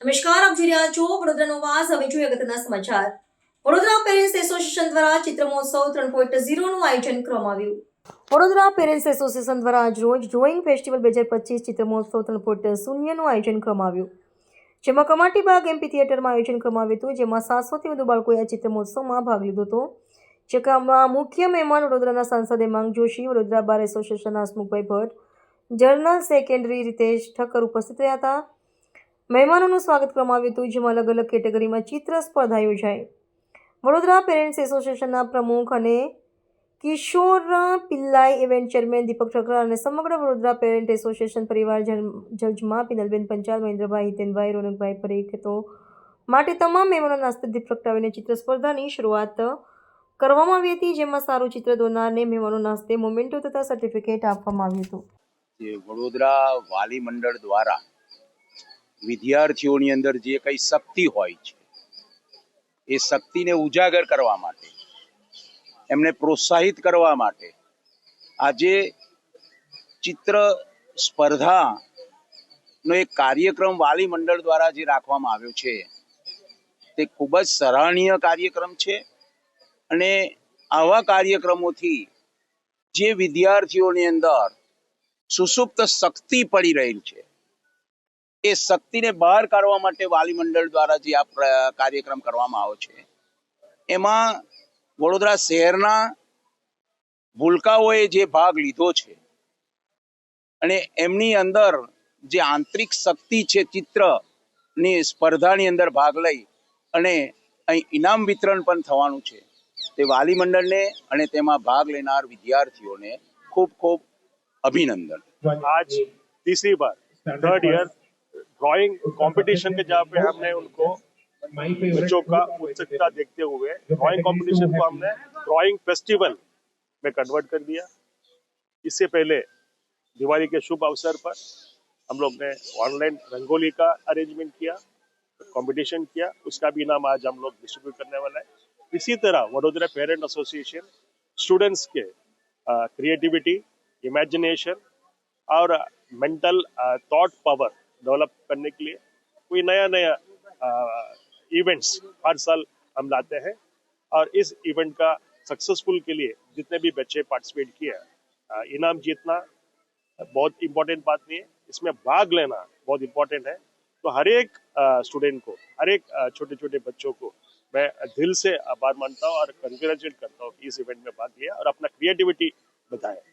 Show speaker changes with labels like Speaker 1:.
Speaker 1: નમસ્કાર, આપ જોઈ રહ્યા છો વડોદરાનો વાસ. હવે જોઈએ અગત્યના સમાચાર. વડોદરા પેરેન્ટ્સ એસોસિએશન દ્વારા ચિત્ર મહોત્સવ ત્રણ પોઈન્ટ ઝીરોનું આયોજન કરવામાં આવ્યું. વડોદરા પેરેન્ટ્સ એસોસિએશન દ્વારા આજરોજ ડ્રોઈંગ ફેસ્ટિવલ બે હજાર પચીસ ચિત્ર મહોત્સવ ત્રણ પોઈન્ટ શૂન્યનું આયોજન કરવામાં આવ્યું. જેમાં કમાટી બાગ એમપી થિયેટરમાં આયોજન કરવામાં આવ્યું હતું, જેમાં સાતસોથી વધુ બાળકોએ આ ચિત્ર મહોત્સવમાં ભાગ લીધો હતો. જેમાં મુખ્ય મહેમાન વડોદરાના સાંસદ હેમાંગ જોશી, વડોદરા બાર એસોસિએશનના હસમુખભાઈ ભટ્ટ, જર્નલ સેકન્ડરી રીતેશ ઠક્કર ઉપસ્થિત રહ્યા હતા. મહેમાનોનું સ્વાગત કરવામાં આવ્યું હતું, જેમાં અલગ અલગ કેટેગરીમાં ચિત્ર સ્પર્ધા યોજાઈ. વડોદરા પેરેન્ટ્સ એસોસિએશનના પ્રમુખ અને કિશોર પિલ્લાઈ ઇવેન્ટ ચેરમેન દીપક ઠક્કર અને સમગ્ર વડોદરા પેરેન્ટ એસોસિએશન પરિવાર જજમાં પિનલબેન પંચાલ, મહેન્દ્રભાઈ હિતેનભાઈ, રોનકભાઈ પરેખ તો માટે તમામ મહેમાનોના હસ્તે દીપ પ્રગટાવીને ચિત્ર સ્પર્ધાની શરૂઆત કરવામાં આવી હતી, જેમાં સારું ચિત્ર દોરનારને મહેમાનોના હસ્તે મોમેન્ટો તથા સર્ટિફિકેટ આપવામાં આવ્યું હતું.
Speaker 2: વડોદરા વાલી મંડળ દ્વારા વિદ્યાર્થીઓની અંદર જે કઈ શક્તિ હોય છે, એ શક્તિને ઉજાગર કરવા માટે, એમને પ્રોત્સાહિત કરવા માટે આજે ચિત્ર સ્પર્ધાનો એક કાર્યક્રમ વાલી મંડળ દ્વારા જે રાખવામાં આવ્યો છે, તે ખૂબ જ સરાહનીય કાર્યક્રમ છે અને આવા કાર્યક્રમોથી જે વિદ્યાર્થીઓની અંદર સુસુપ્ત શક્તિ પડી રહેલ છે એ શક્તિને બહાર કાઢવા માટે વાલી મંડળ દ્વારા જે આ કાર્યક્રમ કરવામાં આવ્યો છે. એમાં વડોદરા શહેરના ભૂલકાઓએ જે ભાગ લીધો છે અને એમની અંદર જે આંતરિક શક્તિ છે ચિત્રની સ્પર્ધાની અંદર ભાગ લઈ અને અહીં ઇનામ વિતરણ પણ થવાનું છે. તે વાલી મંડળને અને તેમાં ભાગ લેનાર વિદ્યાર્થીઓને ખૂબ ખૂબ અભિનંદન.
Speaker 3: આજ તીસરી બાર થર્ડ યર ड्राइंग कंपटीशन के जहाँ पे हमने उनको बच्चों का उत्सुकता देखते हुए ड्राइंग कंपटीशन को हमने ड्राइंग फेस्टिवल में कन्वर्ट कर दिया। इससे पहले दिवाली के शुभ अवसर पर हम लोग ने ऑनलाइन रंगोली का अरेंजमेंट किया कंपटीशन किया। उसका भी इनाम आज हम लोग डिस्ट्रीब्यूट करने वाला है। इसी तरह वडोदरा पेरेंट एसोसिएशन स्टूडेंट्स के क्रिएटिविटी इमेजिनेशन और मेंटल थॉट पावर डेवलप करने के लिए कोई नया नया इवेंट्स हर साल हम लाते हैं। और इस इवेंट का सक्सेसफुल के लिए जितने भी बच्चे पार्टिसिपेट किए इनाम जीतना बहुत इम्पोर्टेंट बात नहीं है। इसमें भाग लेना बहुत इम्पोर्टेंट है। तो हर एक स्टूडेंट को, हर एक छोटे छोटे बच्चों को मैं दिल से आभार मानता हूँ और कंग्रेचुलेट करता हूँ कि इस इवेंट में भाग लिया और अपना क्रिएटिविटी बताया